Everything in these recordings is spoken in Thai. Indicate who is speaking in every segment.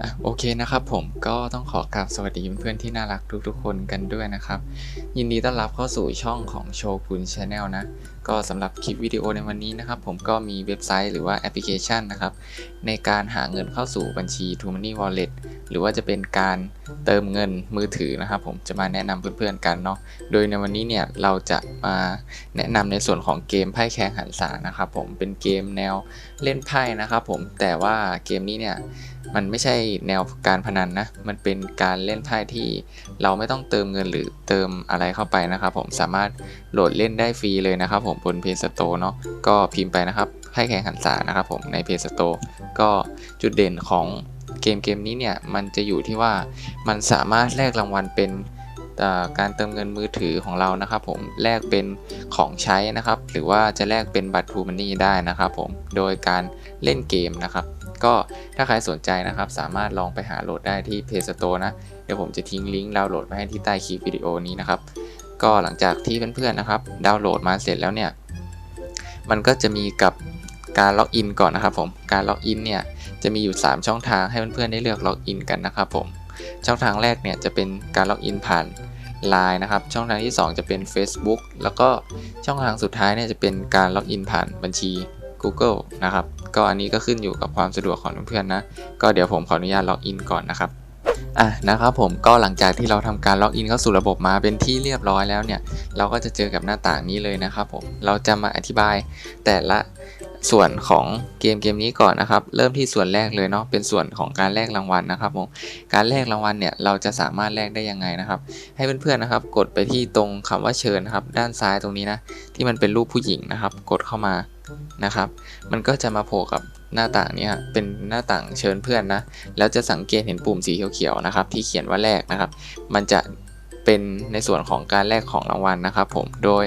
Speaker 1: อะโอเคนะครับผมก็ต้องขอกราบสวัสดีเพื่อนๆที่น่ารักทุกๆคนกันด้วยนะครับ ยินดีต้อนรับเข้าสู่ช่องของโชกุนชาแนลนะ ก็สำหรับคลิปวิดีโอในวันนี้นะครับ ผมก็มีเว็บไซต์หรือว่าแอปพลิเคชันนะครับ ในการหาเงินเข้าสู่บัญชี t o Money Wallet หรือว่าจะเป็นการเติมเงินมือถือนะครับ ผมจะมาแนะนำเพื่อนๆกันเนาะโดยในวันนี้เนี่ยเราจะมาแนะนำในส่วนของเกมไพ่แข่งหันษานะครับผมเป็นเกมแนวเล่นไพ่นะครับ ผมแต่ว่าเกมนี้เนี่ยมันไม่ใช่แนวการพนันนะ มันเป็นการเล่นไพ่ที่เราไม่ต้องเติมเงินหรือเติมอะไรเข้าไปนะครับ ผมสามารถโหลดเล่นได้ฟรีเลยนะครับ ผมบน Play Store เนาะก็พิมพ์ไปนะครับไพ่แข่งขันษานะครับผมใน Play Store ก็จุดเด่นของเกมเกมนี้เนี่ยมันจะอยู่ที่ว่ามันสามารถแลกรางวัลเป็นการเติมเงินมือถือของเรานะครับผมแลกเป็นของใช้นะครับ หรือว่าจะแลกเป็นบัตรทูมันนี่ได้นะครับผมโดยการเล่นเกมนะครับ ก็ถ้าใครสนใจนะครับ สามารถลองไปหาโหลดได้ที่ Play Store นะ เดี๋ยวผมจะทิ้งลิงก์ดาวน์โหลดไว้ให้ที่ใต้คลิปวิดีโอนี้นะครับ ก็หลังจากที่เพื่อนๆนะครับ ดาวน์โหลดมาเสร็จแล้วเนี่ย มันก็จะมีกับการล็อกอินก่อนนะครับผม การล็อกอินเนี่ยจะมีอยู่ 3 ช่องทางให้เพื่อนๆได้เลือกล็อกอินกันนะครับผม ช่องทางแรกเนี่ยจะเป็นการล็อกอินผ่าน Line นะครับ ช่องทางที่ 2 จะเป็น Facebook แล้วก็ช่องทางสุดท้ายเนี่ยจะเป็นการล็อกอินผ่านบัญชี Google นะครับ ก็อันนี้ก็ขึ้นอยู่กับความสะดวกของเพื่อนๆนะ ก็เดี๋ยวผมขออนุญาตล็อกอินก่อนนะครับ อะนะครับผมก็หลังจากที่เราทำการล็อกอินเข้าสู่ระบบมาเป็นที่เรียบร้อยแล้วเนี่ย เราก็จะเจอกับหน้าต่างนี้เลยนะครับผมเราจะมาอธิบายแต่ละ ส่วนของเกมเกมนี้ก่อนนะครับ เริ่มที่ส่วนแรกเลยเนาะเป็นส่วนของการแลกรางวัลนะครับผมการแลกรางวัลเนี่ยเราจะสามารถแลกได้ยังไงนะครับ ให้เพื่อนๆนะครับ กดไปที่ตรงคำว่าเชิญนะครับ ด้านซ้ายตรงนี้นะที่มันเป็นรูปผู้หญิงนะครับ กดเข้ามานะครับ มันก็จะมาโผล่กับหน้าต่างนี้ยเป็นหน้าต่างเชิญเพื่อนนะแล้วจะสังเกตเห็นปุ่มสีเขียวๆนะครับ ที่เขียนว่าแลกนะครับ มันจะ เป็นในส่วนของการแลกของรางวัลนะครับผมโดย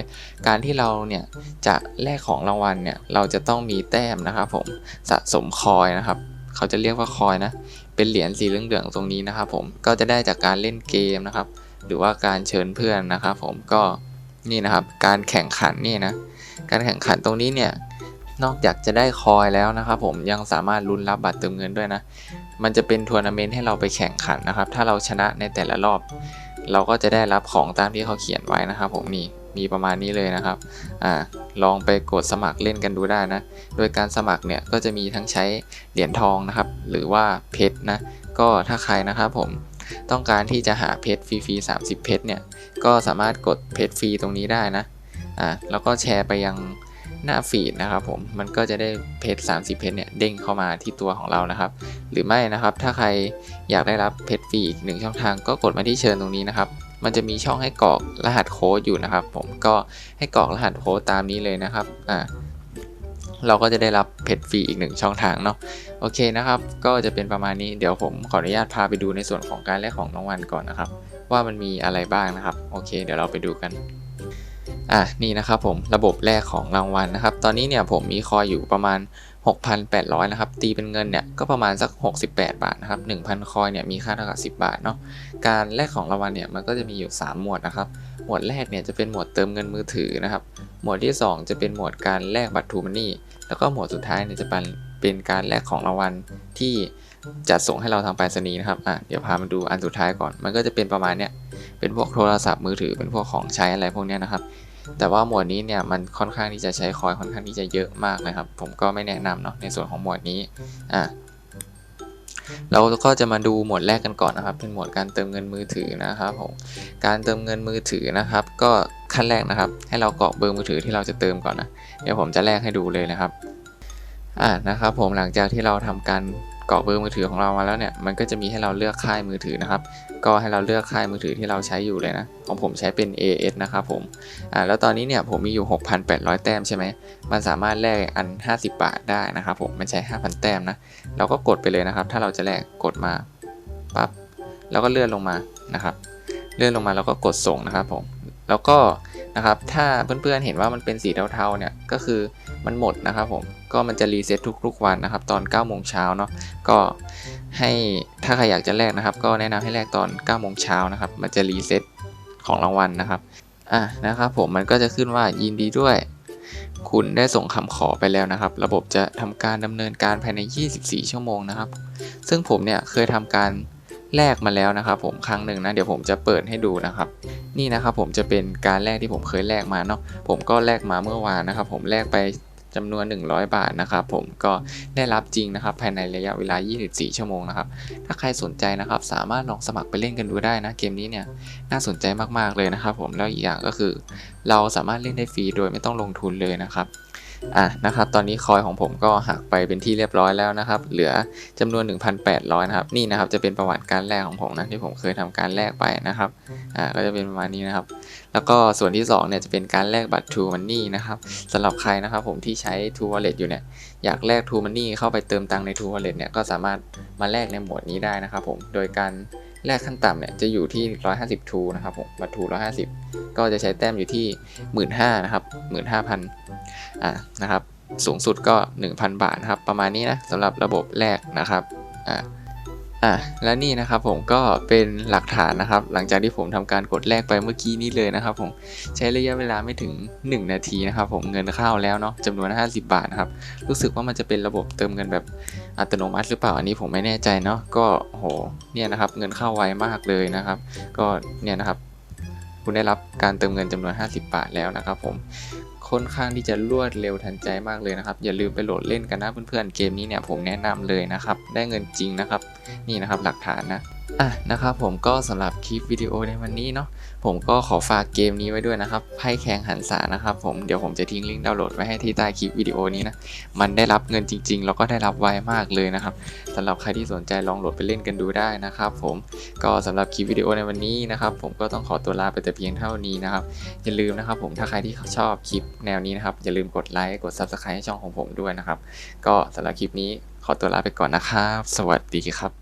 Speaker 1: การที่เราเนี่ยจะแลกของรางวัลเนี่ยเราจะต้องมีแต้มนะครับผมสะสมคอยนะครับ เขาจะเรียกว่าคอยนะเป็นเหรียญสีเหลืองๆตรงนี้นะครับผมก็จะได้จากการเล่นเกมนะครับ หรือว่าการเชิญเพื่อนนะครับผมก็นี่นะครับการแข่งขันนี่นะการแข่งขันตรงนี้เนี่ยนอกจากจะได้คอยแล้วนะครับผมยังสามารถลุ้นรับบัตรเติมเงินด้วยนะ มันจะเป็นทัวร์นาเมนต์ให้เราไปแข่งขันนะครับ ถ้าเราชนะในแต่ละรอบ เราก็จะได้รับของตามที่เขาเขียนไว้นะครับ ผมนี่มีประมาณนี้เลยนะครับอ่าลองไปกดสมัครเล่นกันดูได้นะ โดยการสมัครเนี่ยก็จะมีทั้งใช้เหรียญทองนะครับ หรือว่าเพชรนะ ก็ถ้าใครนะครับผมต้องการที่จะหาเพชรฟรีๆ30 เพชรเนี่ย ก็สามารถกดเพชรฟรีตรงนี้ได้นะ อ่า แล้วก็แชร์ไปยัง หน้าฟีดนะครับผมมันก็จะได้เพชร30 เพชรเนี่ยเด้งเข้ามาที่ตัวของเรานะครับ หรือไม่นะครับถ้าใครอยากได้รับเพชรฟรีอีกหนึ่งช่องทางก็กดมาที่เชิญตรงนี้นะครับ มันจะมีช่องให้กรอกรหัสโค้ดอยู่นะครับ ผมก็ให้กรอกรหัสโค้ดตามนี้เลยนะครับอ่าเราก็จะได้รับเพชรฟรีอีกหนึ่งช่องทางเนาะโอเคนะครับ ก็จะเป็นประมาณนี้เดี๋ยวผมขออนุญาตพาไปดูในส่วนของการแลกของรางวัลก่อนนะครับ ว่ามันมีอะไรบ้างนะครับ โอเค เดี๋ยวเราไปดูกัน อะนี่นะครับผมระบบแรกของรางวัลนะครับ ตอนนี้เนี่ยผมมีคอยอยู่ประมาณ 6,800 นะครับ ตีเป็นเงินเนี่ยก็ประมาณสัก 68 บาทนะครับ 1,000 คอยเนี่ยมีค่าเท่ากับ 10 บาทเนาะการแลกของรางวัลเนี่ยมันก็จะมีอยู่ 3 หมวดนะครับ หมวดแรกเนี่ยจะเป็นหมวดเติมเงินมือถือนะครับ หมวดที่ 2 จะเป็นหมวดการแลกบัตรทูมันนี่แล้วก็หมวดสุดท้ายเนี่ยจะเป็นเป็นการแลกของรางวัลที่จัดส่งให้เราทางไปรษณีย์นะครับอะเดี๋ยวพามาดูอันสุดท้ายก่อน มันก็จะเป็นประมาณเนี้ยเป็นพวกโทรศัพท์มือถือเป็นพวกของใช้อะไรพวกเนี้ยนะครับ แต่ว่าหมวดนี้เนี่ยมันค่อนข้างที่จะใช้คอยค่อนข้างที่จะเยอะมากนะครับ ผมก็ไม่แนะนำเนาะในส่วนของหมวดนี้อะเราก็จะมาดูหมวดแรกกันก่อนนะครับ เป็นหมวดการเติมเงินมือถือนะครับผมการเติมเงินมือถือนะครับ ก็ขั้นแรกนะครับ ให้เรากรอกเบอร์มือถือที่เราจะเติมก่อนนะเดี๋ยวผมจะแลกให้ดูเลยนะครับอ่านะครับผมหลังจากที่เราทำการ กรอกเบอร์มือถือของเรามาแล้วเนี่ยมันก็จะมีให้เราเลือกค่ายมือถือนะครับ ก็ให้เราเลือกค่ายมือถือที่เราใช้อยู่เลยนะของผมใช้เป็น AS นะครับผมอ่าแล้วตอนนี้เนี่ยผมมีอยู่ 6,800 แต้มใช่ไหมมันสามารถแลกอัน 50 บาทได้นะครับผมมันใช้ 5,000 แต้มนะเราก็กดไปเลยนะครับ ถ้าเราจะแลกกดมาปั๊บแล้วก็เลื่อนลงมานะครับ เลื่อนลงมาแล้วก็กดส่งนะครับผมแล้วก็ นะครับ ถ้าเพื่อนๆเห็นว่ามันเป็นสีเทาๆเนี่ยก็คือมันหมดนะครับผมก็มันจะรีเซ็ตทุกๆวันนะครับตอน9โมงเช้าเนาะก็ให้ถ้าใครอยากจะแลกนะครับ ก็แนะนำให้แลกตอน9โมงเช้านะครับมันจะรีเซ็ตของรางวัลนะครับอะนะครับผมมันก็จะขึ้นว่ายินดีด้วย คุณได้ส่งคำขอไปแล้วนะครับ ระบบจะทำการดำเนินการภายใน 24 ชั่วโมงนะครับ ซึ่งผมเนี่ยเคยทำการ แลกมาแล้วนะครับผมครั้งหนึ่งนะเดี๋ยวผมจะเปิดให้ดูนะครับ นี่นะครับผมจะเป็นการแลกที่ผมเคยแลกมาเนาะผมก็แลกมาเมื่อวานนะครับ ผมแลกไปจำนวน 100 บาทนะครับผมก็ได้รับจริงนะครับ ภายในระยะเวลา 24 ชั่วโมงนะครับ ถ้าใครสนใจนะครับ สามารถลองสมัครไปเล่นกันดูได้นะ เกมนี้เนี่ยน่าสนใจมากๆเลยนะครับ ผมแล้วอีกอย่างก็คือ เราสามารถเล่นได้ฟรีโดยไม่ต้องลงทุนเลยนะครับ อะนะครับตอนนี้คอยของผมก็หักไปเป็นที่เรียบร้อยแล้วนะครับ เหลือจำนวน 1,800 นะครับ นี่นะครับจะเป็นประวัติการแลกของผมนะที่ผมเคยทำการแลกไปนะครับอ่าก็จะเป็นประมาณนี้นะครับ แล้วก็ส่วนที่2เนี่ยจะเป็นการแลกบัตร True Money นะครับสำหรับใครนะครับผมที่ใช้ True Wallet อยู่เนี่ยอยากแลก True Money เข้าไปเติมตังใน True Wallet เนี่ยก็สามารถมาแลกในหมวดนี้ได้นะครับผมโดยการ แรกขั้นต่ำเนี่ยจะอยู่ที่ 150ทูนะครับผมบัตรทู150 ก็จะใช้แต้มอยู่ที่ 15,000นะครับ15,000อ่านะครับ สูงสุดก็ 1,000 บาทนะครับ ประมาณนี้นะสำหรับระบบแรกนะครับอ่า อะและนี่นะครับผมก็เป็นหลักฐานนะครับ หลังจากที่ผมทำการกดแลกไปเมื่อกี้นี้เลยนะครับ ผมใช้ระยะเวลาไม่ถึง 1 นาทีนะครับ ผมเงินเข้าแล้วเนาะจำนวน 50 บาทนะครับ รู้สึกว่ามันจะเป็นระบบเติมเงินแบบอัตโนมัติหรือเปล่าอันนี้ผมไม่แน่ใจเนาะก็โหเนี่ยนะครับเงินเข้าไวมากเลยนะครับ ก็เนี่ยนะครับคุณได้รับการเติมเงินจำนวน 50 บาทแล้วนะครับผม ค่อนข้างที่จะรวดเร็วทันใจมากเลยนะครับ อย่าลืมไปโหลดเล่นกันนะเพื่อนๆเกมนี้เนี่ยผมแนะนำเลยนะครับ ได้เงินจริงนะครับ นี่นะครับหลักฐานนะ อะนะครับผมก็สำหรับคลิปวิดีโอในวันนี้เนาะผมก็ขอฝากเกมนี้ไว้ด้วยนะครับไพ่แข่งหันษานะครับผมเดี๋ยวผมจะทิ้งลิงก์ดาวน์โหลดไว้ให้ที่ใต้คลิปวิดีโอนี้นะมันได้รับเงินจริง ๆ แล้วก็ได้รับไวมากเลยนะครับสำหรับใครที่สนใจลองโหลดไปเล่นกันดูได้นะครับผมก็สำหรับคลิปวิดีโอในวันนี้นะครับผมก็ต้องขอตัวลาไปแต่เพียงเท่านี้นะครับอย่าลืมนะครับผมถ้าใครที่ชอบคลิปแนวนี้นะครับอย่าลืมกดไลค์กด Subscribe ให้ช่องของผมด้วยนะครับก็สำหรับคลิปนี้ขอตัวลาไปก่อนนะครับ สวัสดีครับ